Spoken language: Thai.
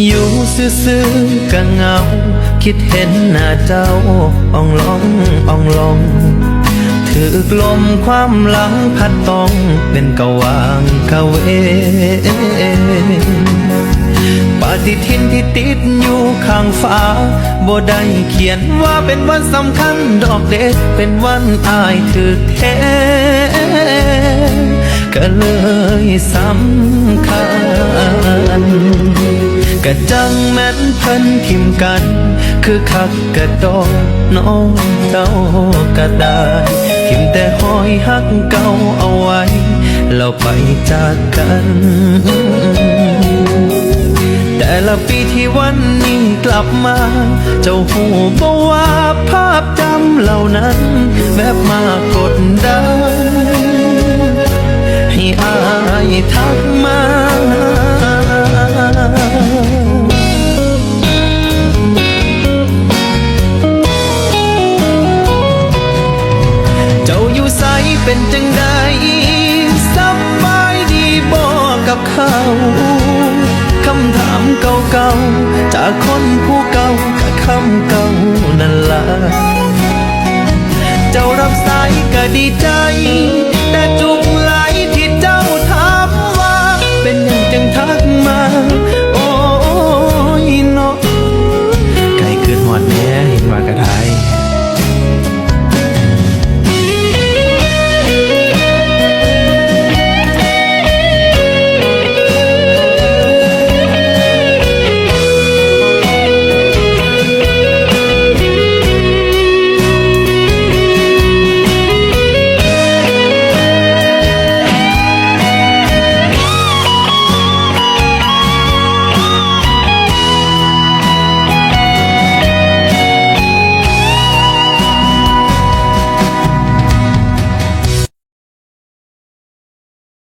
อยู่ซื่อๆก็เหงา คิดเห็นหน้าเจ้าอ่องลองอ่องลอง ถือกลมความหลังพัดต้องเป็นกะวางกะเวปฏิทินที่ติดอยู่ข้างฟ้าบ่ได้เขียนว่าเป็นวันสำคัญดอกเด็เป็นวันอายถือแท้ก็เลยสำคัญ ก็จังแม่นเพิ่นทิมกัน คือคักกระดอกน้องเจ้ากระดาษทิมแต่หอยหักเก่าเอาไว้แล้วไปจากกัน แต่ละปีที่วันนี้กลับมา เจ้าหูบอกว่าภาพจำเหล่านั้น แบบมากดดัน เป็นจังใดสบายดีบ่กับเขาคำถามเก่าๆจากคนผู้เก่ากับคำเก่านั่นละเจ้ารับสายก็ดีใจ